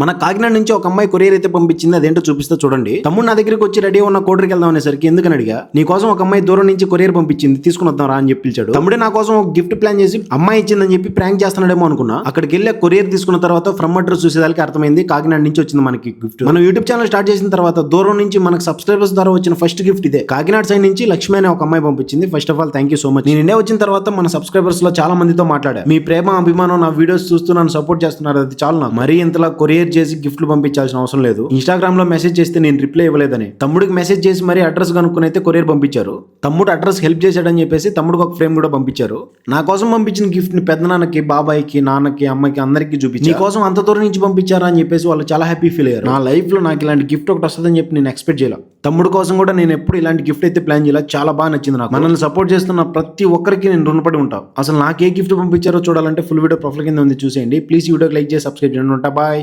మన కాకినాడ నుంచి ఒక అమ్మాయి కొరియర్ అయితే పంపించింది అదేంటో చూపిస్తా చూడండి. తమ్ముడు నా దగ్గరికి వచ్చి రెడీ ఉన్న కోటరికి వెళ్దాం అనేసరికి ఎందుకని అడిగా నీ కోసం ఒక అమ్మాయి దూరం నుంచి కొరియర్ పంపించింది తీసుకుని వద్దాం రా అని చెప్పి తమ్ముడే నా కోసం ఒక గిఫ్ట్ ప్లాన్ చేసి అమ్మాయి ఇచ్చిందని చెప్పి ప్రాంక్ చేస్తున్నాడేమో అనుకున్నా. అక్కడికి వెళ్ళి కొరియర్ తీసుకున్న తర్వాత ఫ్రమ్ అడ్రస్ చూసేదానికి అర్థమైంది కాకినాడ నుంచి వచ్చింది మనకి గిఫ్ట్. మనం యూట్యూబ్ ఛానల్ స్టార్ట్ చేసిన తర్వాత దూరం నుంచి మనకు సబ్స్క్రైబర్స్ ద్వారా వచ్చిన ఫస్ట్ గిఫ్ట్ ఇదే. కాకినాడ సైడ్ నుంచి లక్ష్మి అనే ఒక అమ్మాయి పంపించింది. First of all thank you so much నేను ఇండియా వచ్చిన తర్వాత మన సబ్స్క్రైబర్స్లో చాలా మందితో మాట్లాడా. మీ ప్రేమ అభిమానం నా వీడియోస్ చూస్తూ నన్ను సపోర్ట్ చేస్తున్నారు అది చాలా మరీ ఇంతలా కొరియర్ చేసి గిఫ్ట్లు పంపించాల్సిన అవసరం లేదు. ఇన్స్టాగ్రామ్లో మెసేజ్ చేస్తే నేను రిప్లై ఇవ్వలేదని. తమ్ముడికి మెసేజ్ చేసి మరీ అడ్రస్ కనుక్కుని అయితే కొరియర్ పంపించారు. తమ్ముడు అడ్రస్ హెల్ప్ చేశాడని చెప్పేసి తమ్ముడికి ఒక ఫ్రేమ్ కూడా పంపించారు. నా కోసం పంపించిన గిఫ్ట్ని పెద్దనాన్నకి బాబాయ్కి నాన్నకి అమ్మకి అందరికి చూపించి. నీ కోసం అంత దూరం నుంచి పంపించారా అని చెప్పేసి వాళ్ళు చాలా హ్యాపీ ఫీల్ అయ్యారు. నా లైఫ్లో నాకు ఇలాంటి గిఫ్ట్ ఒకటి వస్తుందని చెప్పి నేను ఎక్స్పెక్ట్ చేయాలి. తమ్ముడు కోసం కూడా నేను ఎప్పుడు ఇలాంటి గిఫ్ట్ అయితే ప్లాన్ చేయాలి. చాలా బాగా నచ్చింది నాకు. మనల్ని సపోర్ట్ చేస్తున్న ప్రతి ఒక్కరికి నేను రుణపడి ఉంటాను అసలు నాకు ఏ గిఫ్ట్ పంపించారో చూడాలంటే ఫుల్ వీడియో ప్రొఫైల్ కింద ఉంది. చూసేయండి. ప్లీజ్ వీడియోకి లైక్ చేసి సబ్స్క్రైబ్ చేయండి. ఉంటా. బాయ్